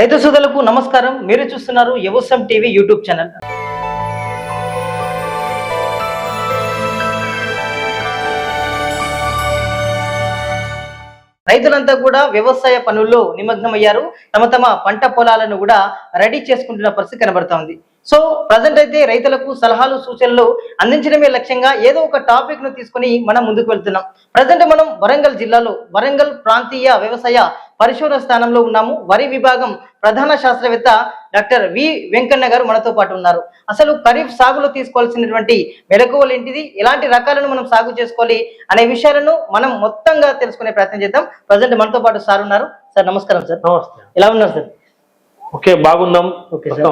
రైతు సోదరులకు నమస్కారం. మీరు చూస్తున్నారు యవసం టీవీ యూట్యూబ్ ఛానల్. రైతులంతా కూడా వ్యవసాయ పనుల్లో నిమగ్నమయ్యారు. తమ తమ పంట పొలాలను కూడా రెడీ చేసుకుంటున్న పరిస్థితి కనబడుతోంది. సో ప్రజెంట్ అయితే రైతులకు సలహాలు సూచనలు అందించడమే లక్ష్యంగా ఏదో ఒక టాపిక్ను తీసుకొని మనం ముందుకు వెళ్తున్నాం. ప్రజెంట్ మనం వరంగల్ జిల్లాలో వరంగల్ ప్రాంతీయ వ్యవసాయ పరిశోధన స్థానంలో ఉన్నాము. వరి విభాగం ప్రధాన శాస్త్రవేత్త డాక్టర్ వి వెంకన్న గారు మనతో పాటు ఉన్నారు. అసలు ఖరీఫ్ సాగులో తీసుకోవాల్సినటువంటి మెలకువలు ఏంటిది? ఎలాంటి రకాలను మనం సాగు చేసుకోవాలి అనే విషయాలను మనం మొత్తంగా తెలుసుకునే ప్రయత్నం చేద్దాం. ప్రజెంట్ మనతో పాటు సార్ ఉన్నారు. సార్ నమస్కారం సార్. నమస్తే. ఎలా ఉన్నారు సార్? ఓకే బాగుందాం.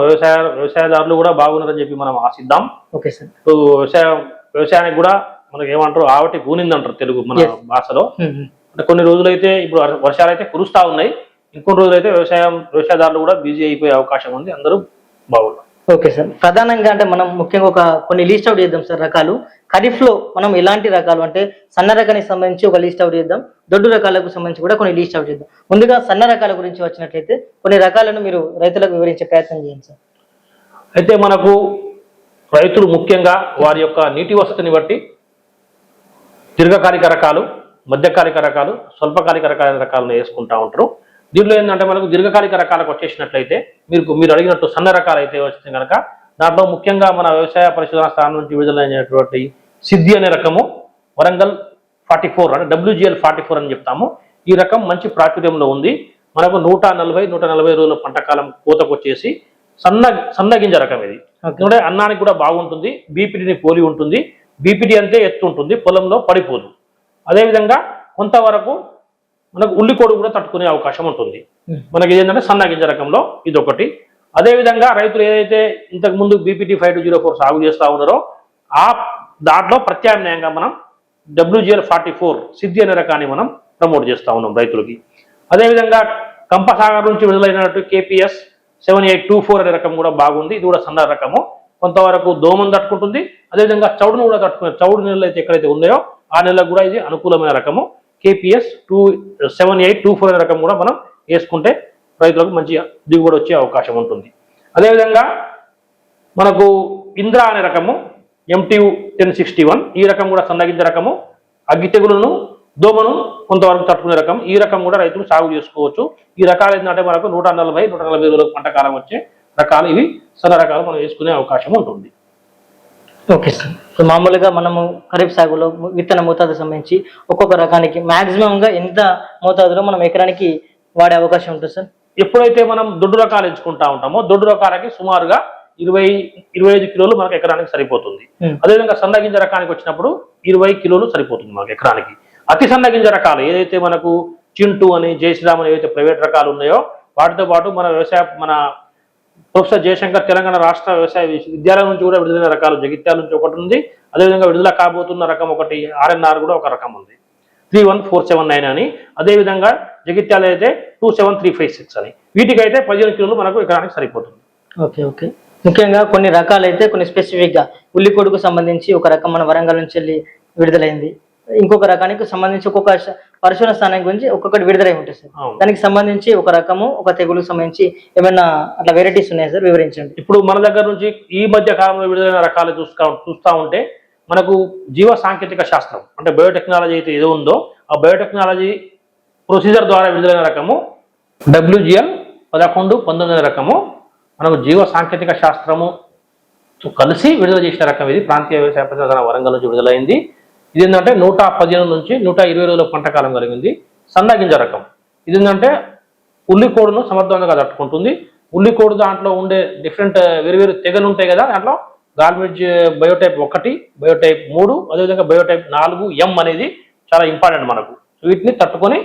వ్యవసాయ వ్యవసాయదారులు కూడా బాగున్నారని చెప్పి మనం ఆశిద్దాం. Okay sir. ఇప్పుడు వ్యవసాయం వ్యవసాయానికి కూడా మనకి ఏమంటారు ఆవటి గూనింది అంటారు తెలుగు మన. భాషలో. కొన్ని రోజులైతే ఇప్పుడు వర్ష- వర్షాలు అయితే కురుస్తా ఉన్నాయి. ఇంకొన్ని రోజులైతే వ్యవసాయం వ్యవసాయదారులు కూడా బిజీ అయిపోయే అవకాశం ఉంది. అందరూ బాగున్నారు. Okay sir. ప్రధానంగా అంటే మనం ముఖ్యంగా ఒక కొన్ని లిస్ట్ అవుట్ చేద్దాం సార్ రకాలు. ఖరీఫ్లో మనం ఎలాంటి రకాలు అంటే సన్న రకానికి సంబంధించి ఒక లిస్ట్ అవుట్ చేద్దాం. దొడ్డు రకాలకు సంబంధించి కూడా కొన్ని లిస్ట్ అవుట్ చేద్దాం. ముందుగా సన్న రకాల గురించి వచ్చినట్లయితే కొన్ని రకాలను మీరు రైతులకు వివరించే ప్రయత్నం చేయండి సార్. అయితే మనకు రైతులు ముఖ్యంగా వారి యొక్క నీటి వసతిని బట్టి దీర్ఘకాలిక రకాలు మధ్యకాలిక రకాలు స్వల్పకాలిక రకాల రకాలను వేసుకుంటా ఉంటారు. దీంట్లో ఏంటంటే మనకు దీర్ఘకాలిక రకాలకు వచ్చేసినట్లయితే మీరు మీరు అడిగినట్టు సన్న రకాలు అయితే వస్తే కనుక దాంట్లో ముఖ్యంగా మన వ్యవసాయ పరిశోధన స్థానం నుంచి విడుదలైనటువంటి సిద్ధి అనే రకము వరంగల్ ఫార్టీ ఫోర్ అంటే డబ్ల్యూజిఎల్ ఫార్టీ ఫోర్ అని చెప్తాము. ఈ రకం మంచి ప్రాచుర్యంలో ఉంది. మనకు నూట నలభై నూట నలభై రోజుల పంటకాలం కోతకు వచ్చేసి సన్న సన్న గింజ రకం ఇది. ఎందుకంటే అన్నానికి కూడా బాగుంటుంది బీపీటీని పోలి ఉంటుంది. బీపీటీ అంతే ఎత్తు ఉంటుంది పొలంలో పడిపోదు. అదేవిధంగా కొంతవరకు మనకు ఉల్లికోడు కూడా తట్టుకునే అవకాశం ఉంటుంది. మనకి ఏంటంటే సన్న గింజ రకంలో ఇది ఒకటి అదేవిధంగా రైతులు ఏదైతే ఇంతకు ముందు BPT five two zero four సాగు చేస్తూ ఉన్నారో ఆ దాంట్లో ప్రత్యామ్నాయంగా మనం డబ్ల్యూజిఎల్ ఫార్టీ ఫోర్ సిద్ధి అనే రకాన్ని మనం ప్రమోట్ చేస్తూ ఉన్నాం రైతులకి. అదేవిధంగా కంపసాగర్ నుంచి విడుదలైనట్టు KPS seven eight two four అనే రకం కూడా బాగుంది. ఇది కూడా సన్న రకము. కొంతవరకు దోమను తట్టుకుంటుంది. అదేవిధంగా చౌడును కూడా తట్టుకునే చౌడు నీళ్ళు అయితే ఎక్కడైతే ఉన్నాయో ఆ నెలకు కూడా ఇది అనుకూలమైన రకము. KPS two seven eight two four అనే రకం కూడా మనం వేసుకుంటే రైతులకు మంచి దిగుబడి వచ్చే అవకాశం ఉంటుంది. అదేవిధంగా మనకు ఇంద్ర అనే రకము ఎంటీయు టెన్ సిక్స్టీ వన్ ఈ రకం కూడా సన్నగింజ రకము అగ్గి తెగులను దోమను కొంతవరకు తట్టుకునే రకం ఈ రకం కూడా రైతులు సాగు చేసుకోవచ్చు. ఈ రకాలు ఏంటంటే మనకు నూట నలభై నూట నలభై రోజుల పంట కాలం వచ్చే రకాలు ఇవి సన్న రకాలు మనం వేసుకునే అవకాశం ఉంటుంది. Okay sir. ఇప్పుడు మామూలుగా మనము ఖరీఫ్ సాగులో విత్తన మోతాదు సంబంధించి ఒక్కొక్క రకానికి మాక్సిమం గా ఎంత మోతాదులో మనం ఎకరానికి వాడే అవకాశం ఉంటుంది సార్? ఎప్పుడైతే మనం దొడ్డు రకాలు ఎంచుకుంటా ఉంటామో దొడ్డు రకాలకి సుమారుగా ఇరవై ఇరవై ఐదు కిలోలు మనకు ఎకరానికి సరిపోతుంది. Hmm. అదేవిధంగా సన్న గింజ రకానికి వచ్చినప్పుడు ఇరవై కిలోలు సరిపోతుంది మనకు ఎకరానికి. అతి సన్న గింజ రకాలు ఏదైతే మనకు చింటూ అని జయశ్రీరామ్ అని ఏవైతే ప్రైవేట్ రకాలు ఉన్నాయో వాటితో పాటు మన వ్యవసాయ మన ప్రొఫెసర్ జయశంకర్ తెలంగాణ రాష్ట్ర వ్యవసాయ విశ్వవిద్యాలయం నుంచి కూడా విడుదలైన రకాలు జగిత్యాల నుంచి ఒకటి ఉంది. అదేవిధంగా విడుదల కాబోతున్న రకం ఒకటి ఆర్ఎన్ఆర్ కూడా ఒక రకం ఉంది. Three one four seven nine అని. అదేవిధంగా జగిత్యాల అయితే two seven three five six అని. వీటికైతే పదిహేను కిలోలు మనకు ఎకరానికి సరిపోతుంది. Okay okay. ముఖ్యంగా కొన్ని రకాలైతే కొన్ని స్పెసిఫిక్గా ఉల్లి కొడుకు సంబంధించి ఒక రకం మన వరంగల్ నుంచి వెళ్ళి విడుదలైంది. ఇంకొక రకానికి సంబంధించి ఒక్కొక్క పరిశోధన స్థానం గురించి ఒక్కొక్కటి విడుదలై ఉంటుంది సార్. దానికి సంబంధించి ఒక రకము ఒక తెగులుకు సంబంధించి ఏమైనా అట్లా వెరైటీస్ ఉన్నాయా సార్? వివరించండి. ఇప్పుడు మన దగ్గర నుంచి ఈ మధ్య కాలంలో విడుదలైన రకాలు చూస్తా చూస్తూ ఉంటే మనకు జీవ సాంకేతిక శాస్త్రం అంటే బయోటెక్నాలజీ అయితే ఏదో ఉందో ఆ బయోటెక్నాలజీ ప్రొసీజర్ ద్వారా విడుదలైన రకము డబ్ల్యూజిఎల్ పదకొండు పంతొమ్మిది రకము మనకు జీవ సాంకేతిక శాస్త్రము కలిసి విడుదల చేసిన రకం ఇది. ప్రాంతీయ వ్యవసాయ పరిశోధన వరంగల్ నుంచి విడుదలైంది. ఇది ఏంటంటే నూట పదిహేను నుంచి నూట ఇరవై రోజుల పంట కాలం కలిగింది. సన్న గింజ రకం. ఇది ఏంటంటే ఉల్లికోడును సమర్థవంతంగా తట్టుకుంటుంది. ఉల్లికోడు దాంట్లో ఉండే డిఫరెంట్ వేరు వేరు తెగలు ఉంటాయి కదా దాంట్లో గాల్మిడ్జ్ బయోటైప్ ఒకటి బయోటైప్ మూడు అదేవిధంగా బయోటైప్ నాలుగు ఎం అనేది చాలా ఇంపార్టెంట్ మనకు. వీటిని తట్టుకొని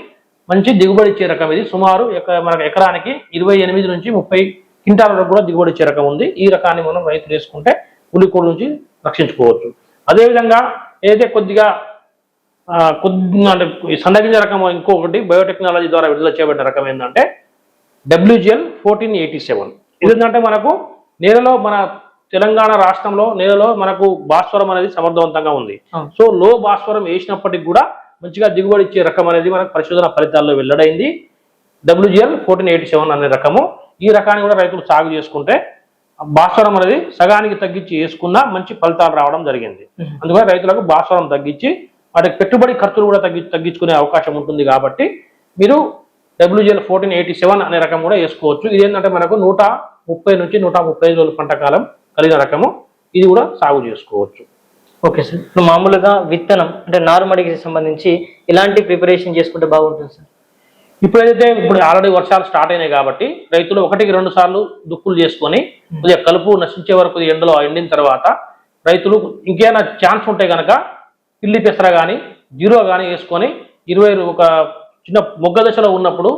మంచి దిగుబడి ఇచ్చే రకం ఇది. సుమారు ఎక- మనకు ఎకరానికి ఇరవై ఎనిమిది నుంచి ముప్పై క్వింటాల వరకు కూడా దిగుబడి ఇచ్చే రకం ఉంది. ఈ రకాన్ని మనం రైతులు వేసుకుంటే ఉల్లికోడు నుంచి రక్షించుకోవచ్చు. అదేవిధంగా ఏదైతే కొద్దిగా ఆ, కొద్దిగా అంటే సన్నగింజ రకం ఇంకొకటి బయోటెక్నాలజీ ద్వారా విడుదల చేయబడ్డ రకం ఏంటంటే డబ్ల్యూజిఎల్ ఫోర్టీన్ ఎయిటీ సెవెన్ ఇది ఏంటంటే మనకు నేలలో మన తెలంగాణ రాష్ట్రంలో నేలలో మనకు భాస్వరం అనేది సమర్థవంతంగా ఉంది. సో లో భాస్వరం వేసినప్పటికి కూడా మంచిగా దిగుబడి ఇచ్చే రకం అనేది మనకు పరిశోధన ఫలితాల్లో వెల్లడైంది. డబ్ల్యూజిఎల్ ఫోర్టీన్ ఎయిటీ సెవెన్ అనే రకము. ఈ రకాన్ని కూడా రైతులు సాగు చేసుకుంటే భాస్వరం అనేది సగానికి తగ్గించి వేసుకున్నా మంచి ఫలితాలు రావడం జరిగింది. అందుకని రైతులకు భాస్వరం తగ్గించి వాటికి పెట్టుబడి ఖర్చులు కూడా తగ్గి తగ్గించుకునే అవకాశం ఉంటుంది కాబట్టి మీరు డబ్ల్యూజిఎల్ ఫోర్టీన్ ఎయిటీ సెవెన్ అనే రకం కూడా వేసుకోవచ్చు. ఇది ఏంటంటే మనకు నూట ముప్పై నుంచి నూట ముప్పై ఐదు రోజుల పంట కాలం కలిగిన రకము. ఇది కూడా సాగు చేసుకోవచ్చు. Okay sir. ఇప్పుడు మామూలుగా విత్తనం అంటే నారుమడికి సంబంధించి ఇలాంటి ప్రిపరేషన్ చేసుకుంటే బాగుంటుంది సార్? ఇప్పుడు ఏదైతే ఇప్పుడు ఆల్రెడీ వర్షాలు స్టార్ట్ అయినాయి కాబట్టి రైతులు ఒకటికి రెండు సార్లు దుక్కులు చేసుకొని కొద్దిగా కలుపు నశించే వరకు ఎండలో ఎండిన తర్వాత రైతులు ఇంకేమైనా ఛాన్స్ ఉంటే కనుక పిల్లి పెసర కానీ జీరో కానీ వేసుకొని ఇరవై ఒక చిన్న మొగ్గ దశలో ఉన్నప్పుడు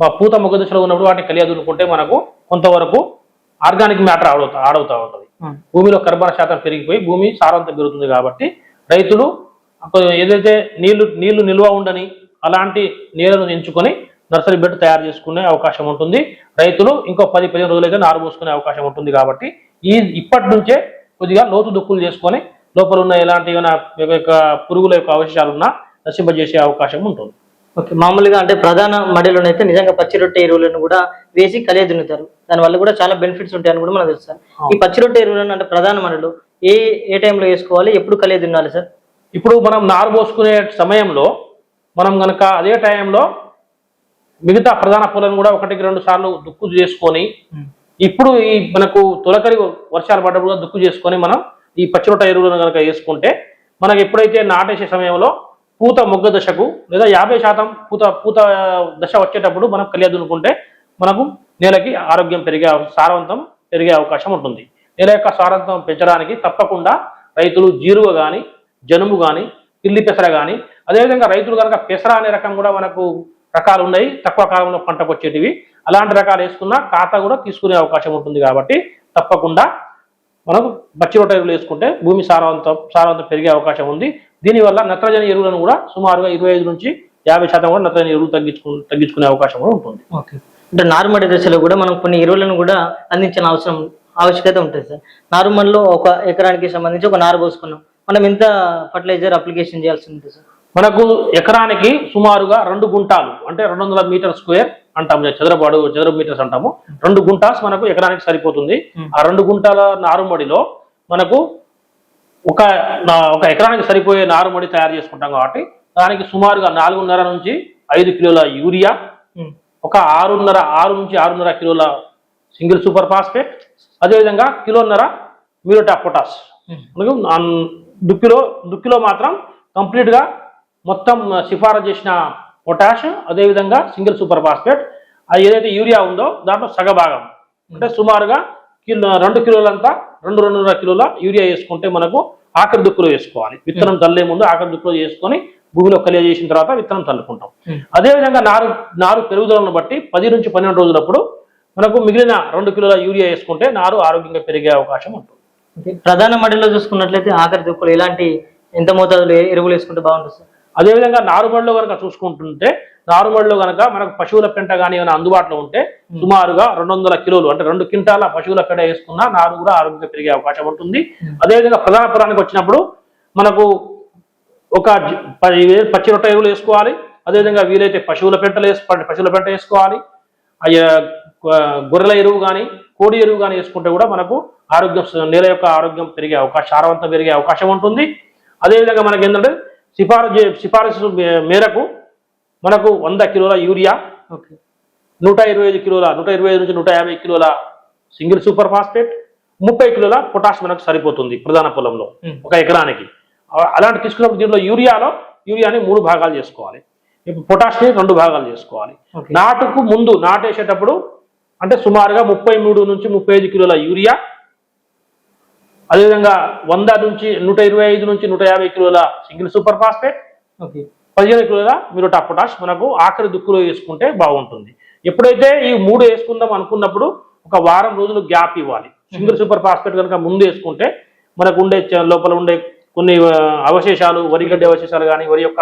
మా పూత మొగ్గ దశలో ఉన్నప్పుడు వాటిని కలియదునుకుంటే మనకు కొంతవరకు ఆర్గానిక్ మ్యాటర్ ఆడవుతా ఆడవుతా ఉంటుంది. భూమిలో కర్బన శాతం పెరిగిపోయి భూమి సారవంతం పెరుగుతుంది కాబట్టి రైతులు ఏదైతే నీళ్ళు నీళ్ళు నిల్వ ఉండని అలాంటి నీళ్ళను ఎంచుకొని నర్సరీ బెడ్ తయారు చేసుకునే అవకాశం ఉంటుంది. రైతులు ఇంకో పది పదిహేను రోజులైతే నారు పోసుకునే అవకాశం ఉంటుంది కాబట్టి ఈ ఇప్పటి నుంచే కొద్దిగా లోతు దుక్కులు చేసుకొని లోపల ఉన్న ఎలాంటి యొక్క పురుగుల యొక్క అవశేషాలు ఉన్నా నశింపజేసే అవకాశం ఉంటుంది. ఓకే మామూలుగా అంటే ప్రధాన మడిలోనైతే నిజంగా పచ్చి రొట్టె ఎరువులను కూడా వేసి కలియ దున్నుతారు. దానివల్ల కూడా చాలా బెనిఫిట్స్ ఉంటాయని కూడా మనకు తెలుసు సార్. ఈ పచ్చి రొట్టె ఎరువులను అంటే ప్రధాన మడిలో ఏ ఏ టైంలో వేసుకోవాలి? ఎప్పుడు కలియ దున్నాలి సార్? ఇప్పుడు మనం నారు పోసుకునే సమయంలో మనం గనక అదే టైంలో మిగతా ప్రధాన పొలం కూడా ఒకటికి రెండు సార్లు దుక్కు చేసుకొని ఇప్పుడు ఈ మనకు తొలకరి వర్షాలు పడ్డప్పుడు కూడా దుక్కు చేసుకొని మనం ఈ పచ్చిరొట్ట ఎరువులను కనుక వేసుకుంటే మనకి ఎప్పుడైతే నాటేసే సమయంలో పూత మొగ్గ దశకు లేదా యాభై శాతం పూత పూత దశ వచ్చేటప్పుడు మనం కలియ దున్నుకుంటే మనకు నేలకి ఆరోగ్యం పెరిగే సారవంతం పెరిగే అవకాశం ఉంటుంది. నేల యొక్క సారవంతం పెంచడానికి తప్పకుండా రైతులు జీరువ కానీ జనుము కానీ పిల్లి పెసర కానీ అదేవిధంగా రైతులు కనుక పెసర అనే రకం కూడా మనకు రకాలు ఉన్నాయి. తక్కువ కాలంలో పంటకు వచ్చేటివి అలాంటి రకాలు వేసుకున్నా ఖాతా కూడా తీసుకునే అవకాశం ఉంటుంది కాబట్టి తప్పకుండా మనకు పచ్చి రొట్టె ఎరువులు వేసుకుంటే భూమి సారవంతం సారవంతం పెరిగే అవకాశం ఉంది. దీనివల్ల నత్రజని ఎరువులను కూడా సుమారుగా ఇరవై ఐదు నుంచి యాభై శాతం కూడా నత్రజని ఎరువులు తగ్గించుకు తగ్గించుకునే అవకాశం కూడా ఉంటుంది. ఓకే. అంటే నారుమడి దశలో కూడా మనం కొన్ని ఎరువులను కూడా అందించిన అవసరం ఆవశ్యకత ఉంటుంది సార్. నారుమడిలో ఒక ఎకరానికి సంబంధించి ఒక నారు పోసుకున్నాం. మనం ఎంత ఫర్టిలైజర్ అప్లికేషన్ చేయాల్సి ఉంటుంది సార్. మనకు ఎకరానికి సుమారుగా రెండు గుంటాలు అంటే రెండు వందల మీటర్ స్క్వేర్ అంటాము. చదరపు అడుగు చదరపు మీటర్స్ అంటాము. రెండు గుంటాస్ మనకు ఎకరానికి సరిపోతుంది. ఆ రెండు గుంటాల నారుమడిలో మనకు ఒక ఒక ఎకరానికి సరిపోయే నారుమడి తయారు చేసుకుంటాం కాబట్టి దానికి సుమారుగా నాలుగున్నర నుంచి ఐదు కిలోల యూరియా. ఒక ఆరున్నర ఆరు నుంచి ఆరున్నర కిలోల సింగిల్ సూపర్ ఫాస్ఫేట్ అదేవిధంగా కిలోన్నర మ్యూరటా పొటాస్. దుక్కిలో దుక్కిలో మాత్రం కంప్లీట్గా మొత్తం సిఫారసు చేసిన పొటాష్ అదేవిధంగా సింగిల్ సూపర్ ఫాస్ఫేట్. అది ఏదైతే యూరియా ఉందో దాంట్లో సగభాగం. అంటే సుమారుగా కిలో రెండు కిలోలంతా రెండు రెండున్నర కిలోల యూరియా వేసుకుంటే మనకు ఆఖరి దుక్కులో వేసుకోవాలి. విత్తనం చల్లే ముందు ఆఖరి దుక్కులో వేసుకొని భూమిలో కలియ చేసిన తర్వాత విత్తనం చల్లుకుంటాం. Hmm. అదేవిధంగా నారు నారు పెరుగుదలను బట్టి పది నుంచి పన్నెండు రోజులప్పుడు మనకు మిగిలిన రెండు కిలోల యూరియా వేసుకుంటే నారు ఆరోగ్యంగా పెరిగే అవకాశం ఉంటుంది. ప్రధాన మడిలో చూసుకున్నట్లయితే ఆఖరి దుక్కులు ఎలాంటి ఎంత మోతాదులో ఎరువులు వేసుకుంటే బాగుంటుంది సార్? అదేవిధంగా నారుమడిలో కనుక చూసుకుంటుంటే నారుమడిలో కనుక మనకు పశువుల పెంట కానీ ఏమైనా అందుబాటులో ఉంటే సుమారుగా రెండు వందల కిలోలు అంటే రెండు క్వింటాల పశువుల పెంట వేసుకున్నా నారు కూడా ఆరోగ్యంగా పెరిగే అవకాశం ఉంటుంది. అదేవిధంగా ప్రధాన పురానికి వచ్చినప్పుడు మనకు ఒక పది పచ్చి రొట్టె ఎరువులు వేసుకోవాలి. అదేవిధంగా వీలైతే పశువుల పెంటలు వేసు పశువుల పెంట వేసుకోవాలి. అయ్యా గొర్రెల ఎరువు కానీ కోడి ఎరువు కానీ వేసుకుంటే కూడా మనకు ఆరోగ్యం నేల యొక్క ఆరోగ్యం పెరిగే అవకాశం సారవంతం పెరిగే అవకాశం ఉంటుంది. అదేవిధంగా మనకి ఏంటంటే సిఫారసు సిఫారసు మేరకు మనకు వంద కిలోల యూరియా ఓకే నూట ఇరవై ఐదు కిలోల నూట ఇరవై ఐదు నుంచి నూట యాభై కిలోల సింగిల్ సూపర్ ఫాస్ఫేట్ ముప్పై కిలోల పొటాష్ మనకు సరిపోతుంది ప్రధాన పొలంలో. ఒక ఎకరానికి అలాంటి తీసుకున్నప్పుడు దీంట్లో యూరియాలో యూరియాని మూడు భాగాలు చేసుకోవాలి ఇప్పుడు పొటాష్ని రెండు భాగాలు చేసుకోవాలి. నాటుకు ముందు నాటేసేటప్పుడు అంటే సుమారుగా ముప్పై మూడు నుంచి ముప్పై ఐదు కిలోల యూరియా అదేవిధంగా వంద నుంచి నూట ఇరవై ఐదు నుంచి నూట యాభై కిలోల సింగిల్ సూపర్ ఫాస్ఫేట్. ఓకే. పదిహేను కిలోల మిరోటా పొటాష్ మనకు ఆఖరి దుక్కులో వేసుకుంటే బాగుంటుంది. ఎప్పుడైతే ఈ మూడు వేసుకుందాం అనుకున్నప్పుడు ఒక వారం రోజులు గ్యాప్ ఇవ్వాలి. సింగిల్ సూపర్ ఫాస్ఫేట్ కనుక ముందు వేసుకుంటే మనకు ఉండే లోపల ఉండే కొన్ని అవశేషాలు వరి గడ్డి అవశేషాలు కానీ వరి యొక్క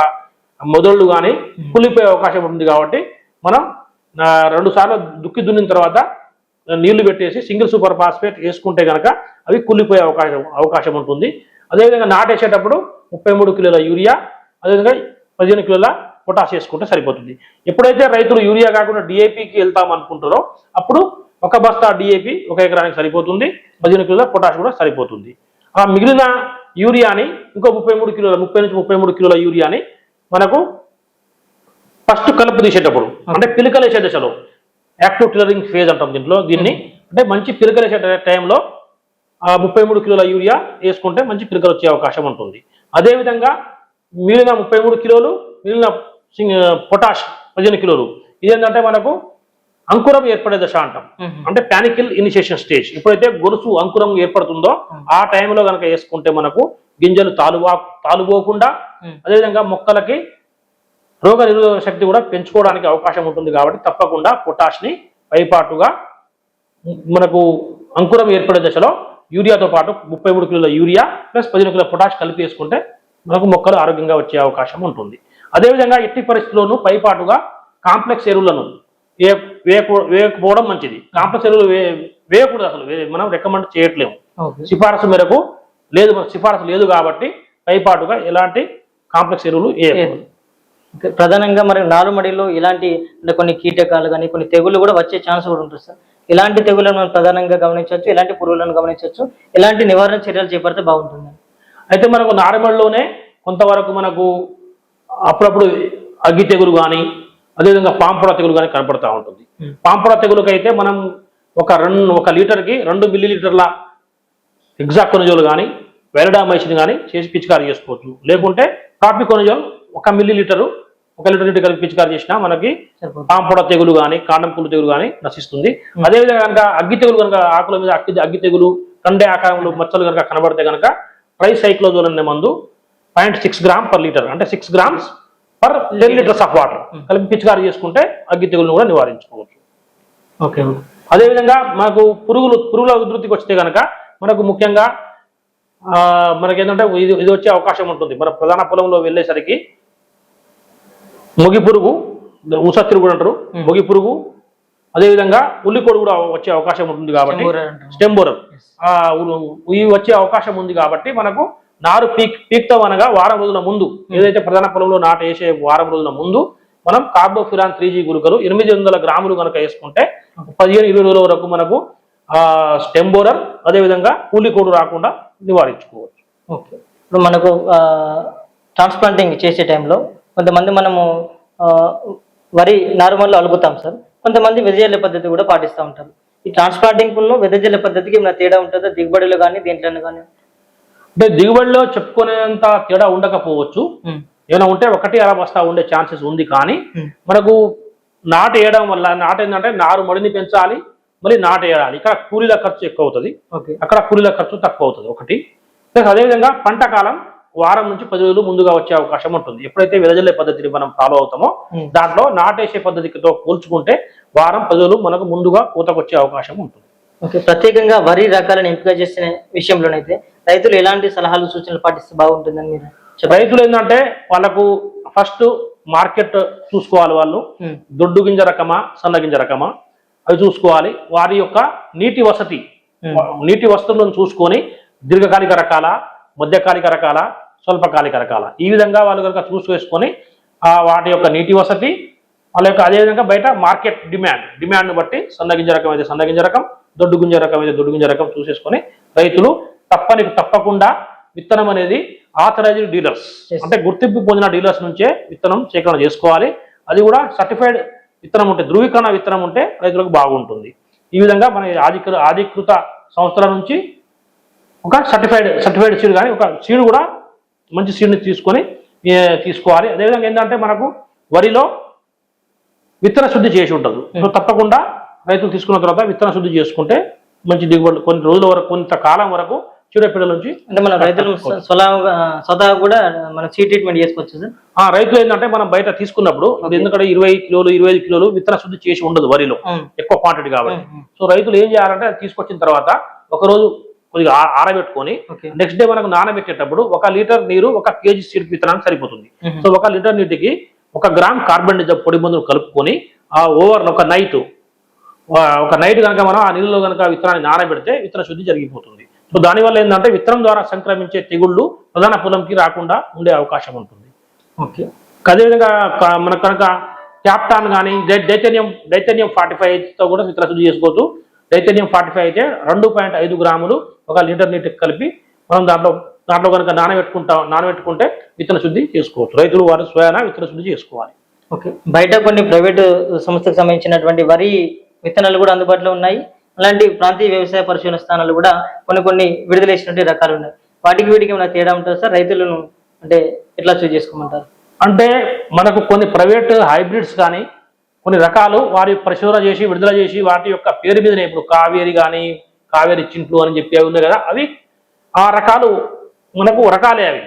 మొదళ్ళు కానీ కుళ్ళిపోయే అవకాశం ఉంటుంది కాబట్టి మనం రెండు సార్లు దుక్కి దున్నిన తర్వాత నీళ్ళు పెట్టేసి సింగిల్ సూపర్ ఫాస్ఫేట్ వేసుకుంటే కనుక అవి కుళ్ళిపోయే అవకాశం అవకాశం ఉంటుంది. అదేవిధంగా నాటేసేటప్పుడు ముప్పై మూడు కిలోల యూరియా అదేవిధంగా పదిహేను కిలోల పొటాష్ వేసుకుంటే సరిపోతుంది. ఎప్పుడైతే రైతులు యూరియా కాకుండా డిఏపికి వెళ్తాం అనుకుంటారో అప్పుడు ఒక బస్తా డిఏపి ఒక ఎకరానికి సరిపోతుంది. పదిహేను కిలోల పొటాష్ కూడా సరిపోతుంది. ఆ మిగిలిన యూరియాని ఇంకో ముప్పై మూడు కిలోల ముప్పై నుంచి ముప్పై మూడు కిలోల యూరియాని మనకు ఫస్ట్ కలుపు తీసేటప్పుడు అంటే పిలకలేసే దశలో యాక్టివ్ టిల్లరింగ్ ఫేజ్ అంటాం దీంట్లో. దీన్ని అంటే మంచి పిలకలేసే టైంలో ఆ ముప్పై మూడు కిలోల యూరియా వేసుకుంటే మంచి పిలకలు వచ్చే అవకాశం ఉంటుంది. అదేవిధంగా మిగిలిన ముప్పై మూడు కిలోలు మిగిలిన పొటాష్ పదిహేను కిలోలు. ఇదేంటంటే మనకు అంకురం ఏర్పడే దశ అంటాం. అంటే పానికల్ ఇనిషియేషన్ స్టేజ్ ఎప్పుడైతే గొలుసు అంకురం ఏర్పడుతుందో ఆ టైంలో కనుక వేసుకుంటే మనకు గింజలు తాలువా తాలుపోకుండా. అదేవిధంగా మొక్కలకి రోగ నిరోధక శక్తి కూడా పెంచుకోవడానికి అవకాశం ఉంటుంది కాబట్టి తప్పకుండా పొటాష్ని పైపాటుగా మనకు అంకురం ఏర్పడే దశలో యూరియాతో పాటు ముప్పై మూడు కిలోల యూరియా ప్లస్ పదిహేను కిలోల పొటాష్ కలిపి వేసుకుంటే మనకు మొక్కలు ఆరోగ్యంగా వచ్చే అవకాశం ఉంటుంది. అదేవిధంగా ఎట్టి పరిస్థితుల్లోనూ పైపాటుగా కాంప్లెక్స్ ఎరువులను వే వేయకూ- వేయకపోవడం మంచిది. కాంప్లెక్స్ ఎరువులు వేయకూడదు అసలు. మనం రికమెండ్ చేయట్లేము. సిఫారసు మేరకు లేదు సిఫారసు లేదు కాబట్టి పైపాటుగా ఎలాంటి కాంప్లెక్స్ ఎరువులు వేయకూడదు. ప్రధానంగా మరి నారుమడిలో ఇలాంటి అంటే కొన్ని కీటకాలు కానీ కొన్ని తెగుళ్ళు కూడా వచ్చే ఛాన్స్ కూడా ఉంటుంది సార్. ఇలాంటి తెగులను మనం ప్రధానంగా గమనించవచ్చు ఎలాంటి పురుగులను గమనించవచ్చు ఎలాంటి నివారణ చర్యలు చేపడితే బాగుంటుంది. అయితే మనకు నారుమడిలోనే కొంతవరకు మనకు అప్పుడప్పుడు అగ్గి తెగులు కానీ అదేవిధంగా పాంపొడ తెగులు కానీ కనపడతా ఉంటుంది. పాంపొడ తెగులుకి అయితే మనం ఒక రెండు ఒక లీటర్కి రెండు మిల్లీ లీటర్ల ఎగ్జాక్కొనజోల్ కానీ వెరడామైసిన్ కానీ చేసి పిచికారీ చేసుకోవచ్చు. లేకుంటే కాపికొనజోల్ ఒక మిల్లీ లీటరు ఒక లీటర్ నీటి కలిపి పిచికారీ చేసినా మనకి పాంపొడ తెగులు కానీ కాండం పుల్లు తెగులు కానీ నశిస్తుంది. అదేవిధంగా కనుక అగ్గి తెగులు కనుక ఆకుల మీద అగ్గి అగ్గి తెగులు కండే ఆకారంలో మచ్చలు కనుక కనబడితే కనుక ట్రైసైక్లోజోల్ అనే మందు point six gram per litre అంటే six grams per ten litres of water కలిపి పిచికారీ చేసుకుంటే అగ్గి తెగులను కూడా నివారించుకోవచ్చు. ఓకే అదేవిధంగా మనకు పురుగులు పురుగుల ఉధృతికి వస్తే కనుక మనకు ముఖ్యంగా ఆ, మనకి ఏంటంటే ఇది ఇది వచ్చే అవకాశం ఉంటుంది. మన ప్రధాన పొలంలో వెళ్ళేసరికి మొగి పురుగు ఊసత్తిరు కూడా అంటారు. మొగి పురుగు అదేవిధంగా ఉల్లికోడు కూడా వచ్చే అవకాశం ఉంటుంది కాబట్టి. స్టెంబోరర్ ఇవి వచ్చే అవకాశం ఉంది కాబట్టి మనకు నారు పీక్ పీక్తాం అనగా వారం రోజుల ముందు ఏదైతే ప్రధాన పొలంలో నాటు వేసే వారం రోజుల ముందు మనం కార్బోఫిరాన్ త్రీ జీ గురుకలు ఎనిమిది వందల గ్రాములు కనుక వేసుకుంటే పదిహేను ఇరవై రోజుల వరకు మనకు ఆ స్టెంబోరర్ అదేవిధంగా కూలికోడు రాకుండా నివారించుకోవచ్చు. ఓకే. ఇప్పుడు మనకు ట్రాన్స్ప్లాంటింగ్ చేసే టైంలో కొంతమంది మనము వరి నారుమల్లో అలుగుతాం సార్. కొంతమంది వెదజల్లే పద్ధతి కూడా పాటిస్తూ ఉంటారు. ఈ ట్రాన్స్ప్లాంటింగ్లో వెదజల్లే పద్ధతికి ఏమైనా తేడా ఉంటుందా? దిగుబడిలో కానీ దేంట్లోనే కానీ? అంటే దిగుబడిలో చెప్పుకునేంత తేడా ఉండకపోవచ్చు. ఏమైనా ఉంటే ఒకటి అర బస్తా ఉండే ఛాన్సెస్ ఉంది కానీ మనకు నాటు వేయడం వల్ల నాటు ఏంటంటే నారు మడిని పెంచాలి మళ్ళీ నాటు వేయాలి. ఇక్కడ కూలీల ఖర్చు ఎక్కువ అవుతుంది. ఓకే. అక్కడ కూలీల ఖర్చు తక్కువ అవుతుంది. ఒకటి. ప్లస్ అదేవిధంగా పంట కాలం వారం నుంచి పది రోజులు ముందుగా వచ్చే అవకాశం ఉంటుంది. ఎప్పుడైతే వెదజల్లే పద్ధతిని మనం ఫాలో అవుతామో Hmm. దాంట్లో నాటేసే పద్ధతితో పోల్చుకుంటే వారం పది రోజులు మనకు ముందుగా పూతకు వచ్చే అవకాశం ఉంటుంది. ఓకే ప్రత్యేకంగా వరి రకాలను ఎంపిక చేసిన విషయంలోనైతే రైతులు ఎలాంటి సలహాలు సూచనలు పాటిస్తే బాగుంటుందని మీరు రైతులు ఏంటంటే వాళ్ళకు ఫస్ట్ మార్కెట్ చూసుకోవాలి వాళ్ళు. ఉమ్, దొడ్డు గింజ రకమా సన్న గింజ రకమా? అవి చూసుకోవాలి. వారి యొక్క నీటి వసతి Hmm. నీటి వసతులను చూసుకొని దీర్ఘకాలిక రకాల మధ్యకాలిక రకాల స్వల్పకాలిక రకాల. ఈ విధంగా వాళ్ళు కనుక చూసి వేసుకొని వాటి యొక్క నీటి వసతి వాళ్ళ యొక్క అదేవిధంగా బయట మార్కెట్ డిమాండ్ డిమాండ్ని బట్టి సన్న గింజ రకం అయితే సన్న గింజ రకం దొడ్డు గింజ రకం అయితే దొడ్డు గింజ రకం చూసేసుకొని రైతులు తప్పని తప్పకుండా విత్తనం అనేది ఆథరైజ్డ్ డీలర్స్. అంటే గుర్తింపు పొందిన డీలర్స్ నుంచే విత్తనం సేకరణ చేసుకోవాలి. అది కూడా సర్టిఫైడ్ విత్తనం ఉంటే ధృవీకరణ విత్తనం ఉంటే రైతులకు బాగుంటుంది. ఈ విధంగా మన ఆధికృ అధికృత సంస్థల నుంచి ఒక సర్టిఫైడ్ సర్టిఫైడ్ సీడ్ కానీ ఒక సీడ్ కూడా మంచి సీడ్ని తీసుకొని తీసుకోవాలి. అదేవిధంగా ఏంటంటే మనకు వరిలో విత్తన శుద్ధి చేసి ఉంటుంది. సో తప్పకుండా రైతులు తీసుకున్న తర్వాత విత్తన శుద్ధి చేసుకుంటే మంచి దిగుబడి కొన్ని రోజుల వరకు కొంతకాలం వరకు చీడపీడల నుంచి అంటే మన రైతులు స్వతహా కూడా మన సీ ట్రీట్మెంట్ చేసుకోవచ్చు సార్? ఆ రైతులు ఏంటంటే మనం బయట తీసుకున్నప్పుడు అది ఎందుకంటే ఇరవై కిలోలు ఇరవై ఐదు కిలోలు విత్తన శుద్ధి చేసి ఉండదు వరిలో. ఎక్కువ క్వాంటిటీ కాబట్టి. సో రైతులు ఏం చేయాలంటే అది తీసుకొచ్చిన తర్వాత ఒక రోజు కొద్దిగా ఆరబెట్టుకొని నెక్స్ట్ డే మనకు నానబెట్టేటప్పుడు ఒక లీటర్ నీరు ఒక కేజీ సీడ్ విత్తనానికి సరిపోతుంది. సో ఒక లీటర్ నీటికి ఒక గ్రామ్ కార్బన్ పొడి మందులు కలుపుకొని ఆ ఓవర్ ఒక నైట్ ఒక నైట్ కనుక మనం ఆ నీళ్ళలో కనుక విత్తనాన్ని నానబెడితే విత్తన శుద్ధి జరిగిపోతుంది. సో దానివల్ల ఏంటంటే విత్తనం ద్వారా సంక్రమించే తెగుళ్ళు ప్రధాన పొలంకి రాకుండా ఉండే అవకాశం ఉంటుంది. ఓకే. అదేవిధంగా మనకు కనుక క్యాప్టాన్ కానీ డైతేనియం డైతేనియం ఫార్టీ ఫైవ్తో కూడా విత్తన శుద్ధి చేసుకోవచ్చు. డైతేనియం ఫార్టీ ఫైవ్ అయితే రెండు పాయింట్ ఐదు గ్రాములు ఒక లీటర్ నీటికి కలిపి మనం దాంట్లో దాంట్లో కనుక నానబెట్టుకుంటా నానబెట్టుకుంటే విత్తన శుద్ధి చేసుకోవచ్చు. రైతులు వారు స్వయాన విత్తన శుద్ధి చేసుకోవాలి. ఓకే. బయట కొన్ని ప్రైవేటు సంస్థకు సంబంధించినటువంటి వరి విత్తనాలు కూడా అందుబాటులో ఉన్నాయి. అలాంటి ప్రాంతీయ వ్యవసాయ పరిశోధన స్థానాలు కూడా కొన్ని కొన్ని విడుదల చేసినటువంటి రకాలు ఉన్నాయి. వాటికి వీటికి ఏమైనా తేడా ఉంటుంది సార్? రైతులను అంటే ఎట్లా చూస్ చేసుకోమంటారు? అంటే మనకు కొన్ని ప్రైవేట్ హైబ్రిడ్స్ కానీ కొన్ని రకాలు వారి పరిశోధన చేసి విడుదల చేసి వాటి యొక్క పేరు మీదనే ఇప్పుడు కావేరి కానీ కావేరి చింట్లు అని చెప్పి అవి ఉన్నాయి కదా అవి ఆ రకాలు మనకు రకాలే అవి.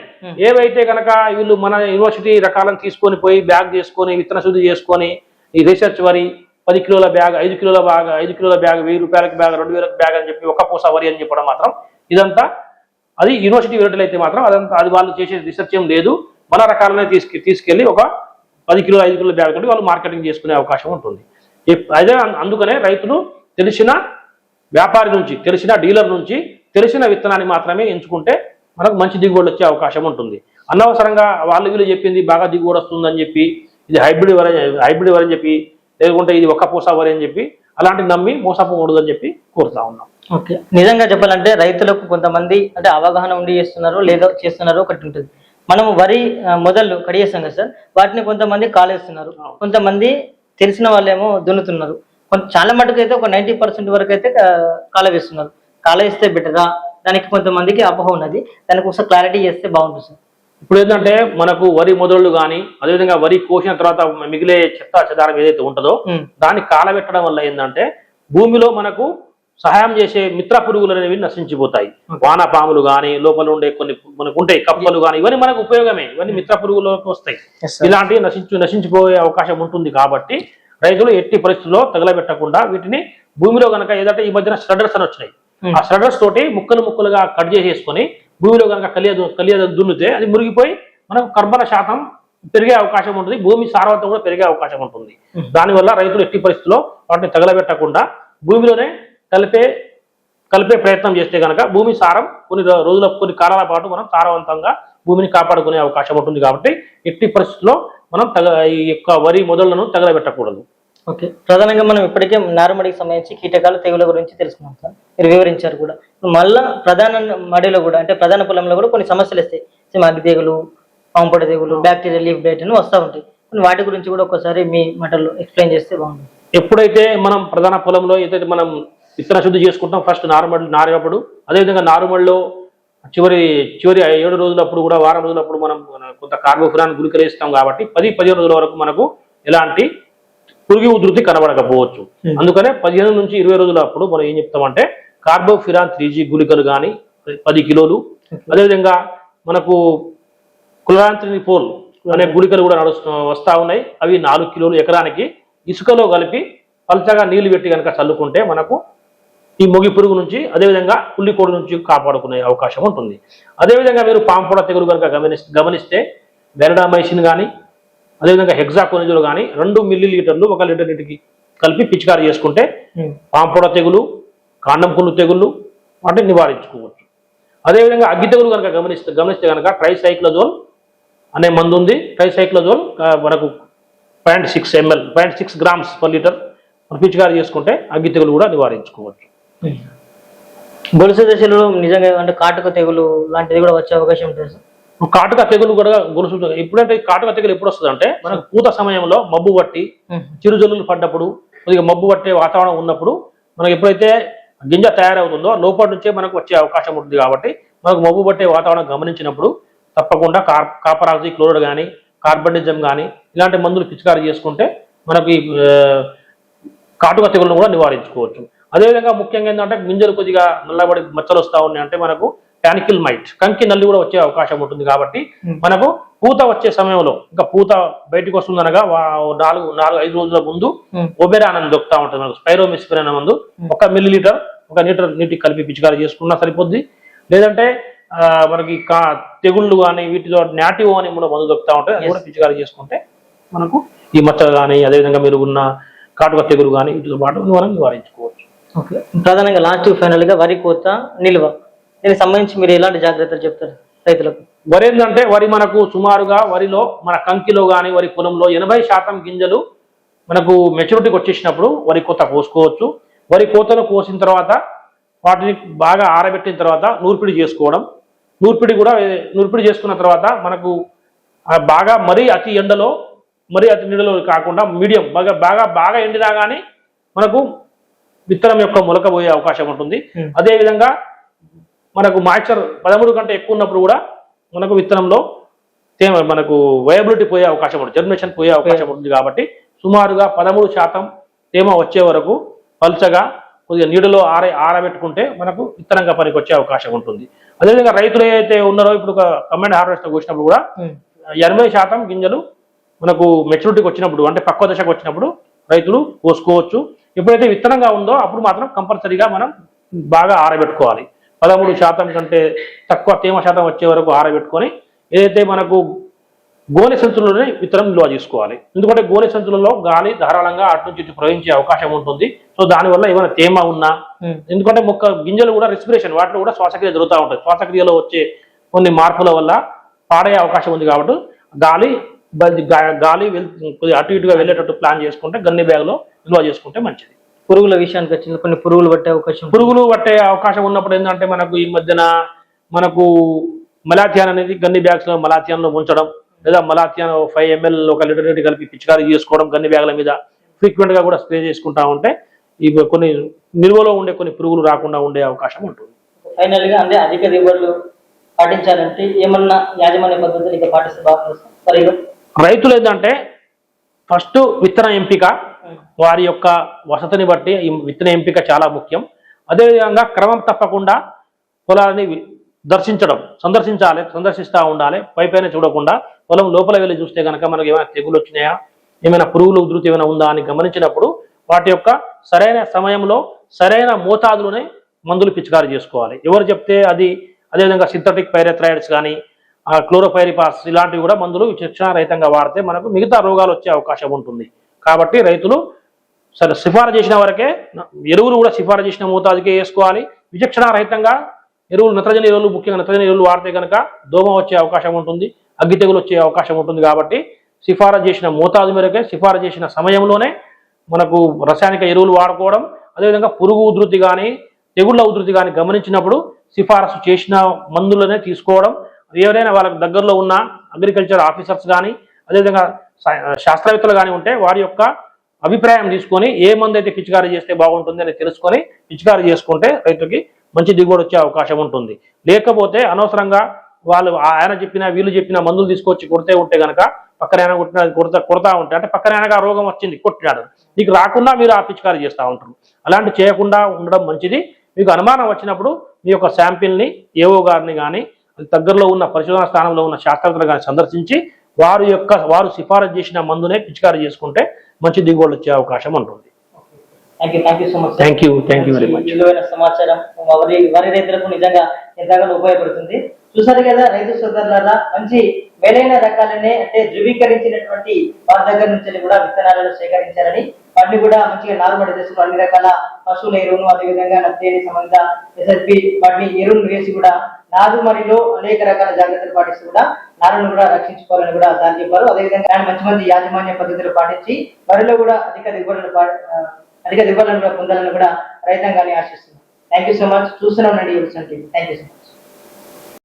ఏవైతే కనుక వీళ్ళు మన యూనివర్సిటీ రకాలను తీసుకొని పోయి బ్యాగ్ చేసుకొని విత్తన శుద్ధి చేసుకొని ఈ రీసెర్చ్ వరి పది కిలోల బ్యాగ్ ఐదు కిలోల బ్యాగ్ ఐదు కిలోల బ్యాగ్ వెయ్యి రూపాయలకి బ్యాగ్ రెండు వేలకు బ్యాగ్ అని చెప్పి ఒక పూస వరి అని చెప్పడం మాత్రం ఇదంతా అది యూనివర్సిటీ అయితే మాత్రం అదంతా అది వాళ్ళు చేసే రీసెర్చ్ ఏం లేదు. మన రకాలనే తీసుకు తీసుకెళ్ళి ఒక పది కిలో ఐదు కిలో బ్యాగ్ తోటి వాళ్ళు మార్కెటింగ్ చేసుకునే అవకాశం ఉంటుంది. అదే అందుకనే రైతులు తెలిసిన వ్యాపారి నుంచి తెలిసిన డీలర్ నుంచి తెలిసిన విత్తనాన్ని మాత్రమే ఎంచుకుంటే మనకు మంచి దిగుబడి వచ్చే అవకాశం ఉంటుంది. అనవసరంగా వాళ్ళు వీళ్ళు చెప్పింది బాగా దిగుబడి వస్తుందని చెప్పి ఇది హైబ్రిడ్ వరి హైబ్రిడ్ వరి అని చెప్పి లేకుంటే ఇది ఒక్క పూస వరి అని చెప్పి అలాంటి నమ్మి అని చెప్పి కోరుతా ఉన్నాం. ఓకే. నిజంగా చెప్పాలంటే రైతులకు కొంతమంది అంటే అవగాహన ఉండి చేస్తున్నారు లేదా చేస్తున్నారు ఒకటి ఉంటుంది. మనం వరి మొదళ్ళు కడిగేస్తాం కదా సార్ వాటిని కొంతమంది కాలేస్తున్నారు. కొంతమంది తెలిసిన వాళ్ళేమో దున్నుతున్నారు. కొంత చాలా మటుకు అయితే ఒక నైంటీ పర్సెంట్ వరకు అయితే ఆ, కాలవేస్తున్నారు కాలేస్తే బెటరా దానికి కొంతమందికి అపోహ ఉన్నది. దానికి ఒకసారి క్లారిటీ చేస్తే బాగుంటుంది సార్. ఇప్పుడు ఏంటంటే మనకు వరి మొదళ్ళు కానీ అదేవిధంగా వరి కోసిన తర్వాత మిగిలే చెత్త చెదారం ఏదైతే ఉంటుందో దాన్ని కాలబెట్టడం వల్ల ఏంటంటే భూమిలో మనకు సహాయం చేసే మిత్ర పురుగులు అనేవి నశించిపోతాయి. వానపాములు కానీ లోపల ఉండే కొన్ని మనకు ఉంటాయి కప్పలు కానీ ఇవన్నీ మనకు ఉపయోగమే. ఇవన్నీ మిత్ర పురుగులోకి వస్తాయి. ఇలాంటివి నశించు నశించిపోయే అవకాశం ఉంటుంది కాబట్టి రైతులు ఎట్టి పరిస్థితుల్లో తగలబెట్టకుండా వీటిని భూమిలో కనుక ఏదంటే ఈ మధ్యన స్ట్రడర్స్ అని వచ్చినాయి. ఆ స్ట్రడర్స్ తోటి ముక్కలు ముక్కలుగా కట్ చేసేసుకొని భూమిలో కనుక కలియ కలియ దున్నితే అది మురిగిపోయి మనకు కర్బన శాతం పెరిగే అవకాశం ఉంటుంది భూమి సారవంతం కూడా పెరిగే అవకాశం ఉంటుంది. దానివల్ల రైతులు ఎట్టి పరిస్థితుల్లో వాటిని తగలబెట్టకుండా భూమిలోనే కలిపే కలిపే ప్రయత్నం చేస్తే కనుక భూమి సారం కొన్ని రోజుల కొన్ని కాలాల పాటు మనం సారవంతంగా భూమిని కాపాడుకునే అవకాశం ఉంటుంది కాబట్టి ఎట్టి పరిస్థితుల్లో మనం తగ ఈ యొక్క వరి మొదళ్ళను తగలబెట్టకూడదు ఓకే. ప్రధానంగా మనం ఇప్పటికే నారుమడికి సంబంధించి కీటకాలు తెగుల గురించి తెలుసుకున్నాం సార్. మీరు వివరించారు కూడా. మళ్ళా ప్రధాన మడిలో కూడా అంటే ప్రధాన పొలంలో కూడా కొన్ని సమస్యలు వస్తాయి. సేమ్ అగ్గి తెగులు పాంపొడ తెగులు బ్యాక్టీరియా లీఫ్ బ్లైట్ అని వస్తూ ఉంటాయి. వాటి గురించి కూడా ఒకసారి మీ మాటల్లో ఎక్స్ప్లెయిన్ చేస్తే బాగుంటుంది. ఎప్పుడైతే మనం ప్రధాన పొలంలో ఏదైతే మనం విత్తన శుద్ధి చేసుకుంటాం ఫస్ట్ నారుమడి నారినప్పుడు అదేవిధంగా నారుమడిలో చివరి చివరి ఏడు రోజులప్పుడు కూడా వారం రోజులప్పుడు మనం కొంత కార్బోఫిరాన్ గుళికలు కాబట్టి పది పదిహేను రోజుల వరకు మనకు ఎలాంటి పురుగు ఉధృతి కనబడకపోవచ్చు. Hmm. అందుకనే పదిహేను నుంచి ఇరవై రోజుల అప్పుడు మనం ఏం చెప్తామంటే కార్బోఫిరాన్ త్రీ జీ గుళికలు కానీ పది కిలోలు. అదేవిధంగా మనకు కులాంత్రిని పోల్ అనే గుళికలు కూడా నడుస్తూ వస్తా ఉన్నాయి. అవి నాలుగు కిలోలు ఎకరానికి ఇసుకలో కలిపి పల్చగా నీళ్ళు పెట్టి కనుక చల్లుకుంటే మనకు ఈ మొగి పురుగు నుంచి అదేవిధంగా పుల్లికోడు నుంచి కాపాడుకునే అవకాశం ఉంటుంది. అదేవిధంగా మీరు పాంపొడ తెగులు కనుక గమనిస్తే గమనిస్తే వెరడామైసిన్ కానీ అదేవిధంగా హెగ్జాకోనిజులు కానీ రెండు మిల్లీ లీటర్లు ఒక లీటర్ నీటికి కలిపి పిచికారి చేసుకుంటే పాంపొడ తెగులు కాండం పుల్లు తెగుళ్ళు వాటిని నివారించుకోవచ్చు. అదేవిధంగా అగ్గి తెగులు కనుక గమనిస్తే గమనిస్తే కనుక ట్రైసైక్లజోల్ అనే మందు ఉంది. ట్రైసైక్లజోల్ మనకు point six ML point six grams per litre మనం పిచికారి చేసుకుంటే అగ్గి తెగులు కూడా నివారించుకోవచ్చు. గొలుసు దశలో నిజంగా అంటే కాటుక తెగులు లాంటిది కూడా వచ్చే అవకాశం ఉంటుంది సార్. కాటుక తెగులు కూడా గొలుసు ఎప్పుడంటే ఈ కాటుక తెగులు ఎప్పుడు వస్తుంది అంటే మనకు పూత సమయంలో మబ్బు పట్టి చిరుజల్లులు పడ్డప్పుడు కొద్దిగా మబ్బు పట్టే వాతావరణం ఉన్నప్పుడు మనకు ఎప్పుడైతే గింజ తయారవుతుందో లోపల నుంచే మనకు వచ్చే అవకాశం ఉంటుంది కాబట్టి మనకు మబ్బు పట్టే వాతావరణం గమనించినప్పుడు తప్పకుండా కార్ కాపరాక్సి క్లోరైడ్ కానీ కార్బనిజం కానీ ఇలాంటి మందులు పిచికారీ చేసుకుంటే మనకి ఆ, కాటుక తెగులను కూడా నివారించుకోవచ్చు. అదేవిధంగా ముఖ్యంగా ఏంటంటే గింజలు కొద్దిగా నల్లబడి మచ్చలు వస్తూ ఉన్నాయి అంటే మనకు ప్యానికిల్ మైట్ కంకి నల్లి కూడా వచ్చే అవకాశం ఉంటుంది కాబట్టి Hmm. మనకు పూత వచ్చే సమయంలో ఇంకా పూత బయటకు వస్తుందనగా నాలుగు నాలుగు ఐదు రోజుల ముందు Hmm. ఒబెరాన్ అని దొరుకుతా ఉంటుంది మనకు. స్పైరోమిస్పిన్ అనే మందు. ఒక మిల్లీ లీటర్ ఒక లీటర్ నీటికి కలిపి పిచికారీ చేసుకున్నా సరిపోద్ది. లేదంటే మనకి కా తెగుళ్ళు కానీ వీటిలో నాటివ్ అని మన మందు దొరుకుతా ఉంటాయి అది కూడా పిచికారీ చేసుకుంటే మనకు ఈ మచ్చ కానీ అదేవిధంగా మీరు ఉన్న కాటుక తెగులు కానీ వీటితో పాటు మనం నివారించుకోవచ్చు. ఓకే ప్రధానంగా లాస్ట్ ఫైనల్గా వరి కోత నిల్వ. దీనికి సంబంధించి మీరు ఎలాంటి జాగ్రత్తలు చెప్తారు రైతులకు? వరి ఏంటంటే వరి మనకు సుమారుగా వరిలో మన కంకిలో కానీ వరి పొలంలో ఎనభై శాతం గింజలు మనకు మెచ్యూరిటీకి వచ్చేసినప్పుడు వరి కోత కోసుకోవచ్చు. వరి కోతను కోసిన తర్వాత వాటిని బాగా ఆరబెట్టిన తర్వాత నూర్పిడి చేసుకోవడం. నూర్పిడి కూడా నూర్పిడి చేసుకున్న తర్వాత మనకు బాగా మరీ అతి ఎండలో మరీ అతి నీడలో కాకుండా మీడియం బాగా బాగా బాగా ఎండినా కానీ మనకు విత్తనం యొక్క మొలక పోయే అవకాశం ఉంటుంది. అదేవిధంగా మనకు మాయిశ్చర్ పదమూడు కంటే ఎక్కువ ఉన్నప్పుడు కూడా మనకు విత్తనంలో తేమ మనకు వయబిలిటీ పోయే అవకాశం ఉంటుంది. జర్మినేషన్ పోయే అవకాశం ఉంటుంది కాబట్టి సుమారుగా పదమూడు శాతం తేమ వచ్చే వరకు పల్చగా కొద్దిగా నీడలో ఆర ఆరబెట్టుకుంటే మనకు విత్తనంగా పనికి వచ్చే అవకాశం ఉంటుంది. అదేవిధంగా రైతులు ఏదైతే ఉన్నారో ఇప్పుడు కమెండ్ హార్వెస్ట్ కోసినప్పుడు కూడా. ఎనభై శాతం గింజలు మనకు మెచ్యూరిటీకి వచ్చినప్పుడు అంటే పక్వ దశకు వచ్చినప్పుడు రైతులు కోసుకోవచ్చు. ఎప్పుడైతే విత్తనంగా ఉందో అప్పుడు మాత్రం కంపల్సరీగా మనం బాగా ఆరబెట్టుకోవాలి. పదమూడు శాతం కంటే తక్కువ తేమ శాతం వచ్చే వరకు ఆరబెట్టుకొని ఏదైతే మనకు గోనె సంచులలోనే విత్తనం నిల్వ చేసుకోవాలి. ఎందుకంటే గోనె సంచులలో గాలి ధారాళంగా అటు నుంచి ఇటు ప్రవహించే అవకాశం ఉంటుంది. సో దానివల్ల ఏమైనా తేమ ఉన్నా. ఎందుకంటే మొక్క గింజలు కూడా రెస్పిరేషన్ వాటిలో కూడా శ్వాసక్రియ జరుగుతూ ఉంటుంది. శ్వాసక్రియలో వచ్చే కొన్ని మార్పుల వల్ల పాడయ్యే అవకాశం ఉంది కాబట్టి గాలి గాలి అటు ఇటుగా వెళ్ళేటట్టు ప్లాన్ చేసుకుంటే గన్ని బ్యాగ్లో నిల్వ చేసుకుంటే మంచిది. పురుగుల విషయానికి వచ్చింది కొన్ని పురుగులు పట్టే అవకాశం. పురుగులు పట్టే అవకాశం ఉన్నప్పుడు ఏంటంటే మనకు ఈ మధ్యన మనకు మలాథియాన్ అనేది గన్ని బ్యాగ్స్లో మలాథియాన్లో ఉంచడం లేదా మలాథియాన్ ఫైవ్ ఎంఎల్ ఒక లీటర్ నీటి కలిపి పిచికారీ చేసుకోవడం గన్ని బ్యాగ్ల మీద ఫ్రీక్వెంట్గా కూడా స్ప్రే చేసుకుంటా ఉంటే ఇవి కొన్ని నిల్వలో ఉండే కొన్ని పురుగులు రాకుండా ఉండే అవకాశం ఉంటుంది ఫైనల్గా అంటే అధిక దిగుబడులు పాటించాలంటే ఏమన్నా యాజమాన్య పద్ధతులు ఇంకా పాటిస్తే బాగుంటుంది ఇగో. రైతులు ఏంటంటే ఫస్ట్ విత్తన ఎంపిక వారి యొక్క వసతిని బట్టి విత్తన ఎంపిక చాలా ముఖ్యం. అదేవిధంగా క్రమం తప్పకుండా పొలాన్ని దర్శించడం సందర్శించాలి సందర్శిస్తూ ఉండాలి పైపైన చూడకుండా. పొలం లోపల వెళ్ళి చూస్తే కనుక మనకి ఏమైనా తెగులు వచ్చినాయా ఏమైనా పురుగులు ఉధృతి ఏమైనా ఉందా అని గమనించినప్పుడు వాటి యొక్క సరైన సమయంలో సరైన మోతాదులోనే మందులు పిచికారీ చేసుకోవాలి. ఎవరు చెప్తే అది అదేవిధంగా సింథటిక్ పైరెథ్రాయిడ్స్ కానీ ఆ క్లోరోఫైరిపాస్ ఇలాంటివి కూడా మందులు శిక్షణ రహితంగా వాడితే మనకు మిగతా రోగాలు వచ్చే అవకాశం ఉంటుంది. కాబట్టి రైతులు సరే సిఫారసు చేసిన వరకే ఎరువులు కూడా సిఫారసు చేసిన మోతాదుకే వేసుకోవాలి. విచక్షణ రహితంగా ఎరువులు నత్రజని ఎరువులు ముఖ్యంగా నత్రజని ఎరువులు వాడితే కనుక దోమ వచ్చే అవకాశం ఉంటుంది అగ్గి తెగులు వచ్చే అవకాశం ఉంటుంది కాబట్టి సిఫారసు చేసిన మోతాదు మేరకే సిఫారసు చేసిన సమయంలోనే మనకు రసాయనిక ఎరువులు వాడుకోవడం అదేవిధంగా పురుగు ఉధృతి కానీ తెగుళ్ళ ఉధృతి కానీ గమనించినప్పుడు సిఫారసు చేసిన మందులనే తీసుకోవడం. ఎవరైనా వాళ్ళకి దగ్గరలో ఉన్న అగ్రికల్చర్ ఆఫీసర్స్ కానీ అదేవిధంగా శాస్త్రవేత్తలు కానీ ఉంటే వారి యొక్క అభిప్రాయం తీసుకొని ఏ మందు అయితే పిచికారీ చేస్తే బాగుంటుంది అని తెలుసుకొని పిచికారీ చేసుకుంటే రైతుకి మంచి దిగుబడి వచ్చే అవకాశం ఉంటుంది. లేకపోతే అనవసరంగా వాళ్ళు ఆయన చెప్పిన వీళ్ళు చెప్పిన మందులు తీసుకొచ్చి కొడితే ఉంటే కనుక పక్కన ఆయన కొట్టిన కొడతా కొడతా ఉంటే అంటే పక్కన ఆయనగా రోగం వచ్చింది కొట్టినాడు మీకు రాకుండా మీరు ఆ పిచికారీ చేస్తూ ఉంటారు. అలాంటి చేయకుండా ఉండడం మంచిది. మీకు అనుమానం వచ్చినప్పుడు మీ యొక్క శాంపిల్ని ఏవో గారిని కానీ దగ్గరలో ఉన్న పరిశోధన స్థానంలో ఉన్న శాస్త్రవేత్తలు కానీ సందర్శించి వారి యొక్క వారు సిఫారసు చేసిన మందునే పిచికారీ చేసుకుంటే మంచి దిగుబడులు వచ్చే అవకాశం ఉంటుంది. Thank you thank you so much thank you thank you very much విలువైన సమాచారం వరి వరి రైతులకు నిజంగా ఎంతగానో ఉపయోగపడుతుంది. చూసారు కదా రైతు సోదరులారా మంచి మేలైన రకాలనే అంటే ధృవీకరించినటువంటి వారి దగ్గర నుంచి కూడా విత్తనాలను సేకరించారని వాటిని కూడా మంచిగా నారుమడి దశలో అన్ని రకాల పశువుల ఎరువును అదేవిధంగా నత్తేని సంబంధ ఎస్ఎస్పి వాటిని ఎరువులు వేసి కూడా నారుమడిలో అనేక రకాల జాగ్రత్తలు పాటిస్తూ కూడా నారును కూడా రక్షించుకోవాలని కూడా దాన్ని చెప్పారు. అదేవిధంగా మంచి మంచి యాజమాన్య పద్ధతులు పాటించి వరిలో కూడా అధిక దిగుబడులు అధిక దిగుబడులను కూడా పొందాలని కూడా రైతాంగాన్ని ఆశిస్తున్నాం. థ్యాంక్ యూ సో మచ్ చూస్తూనే ఉండండి థ్యాంక్ యూ సో మచ్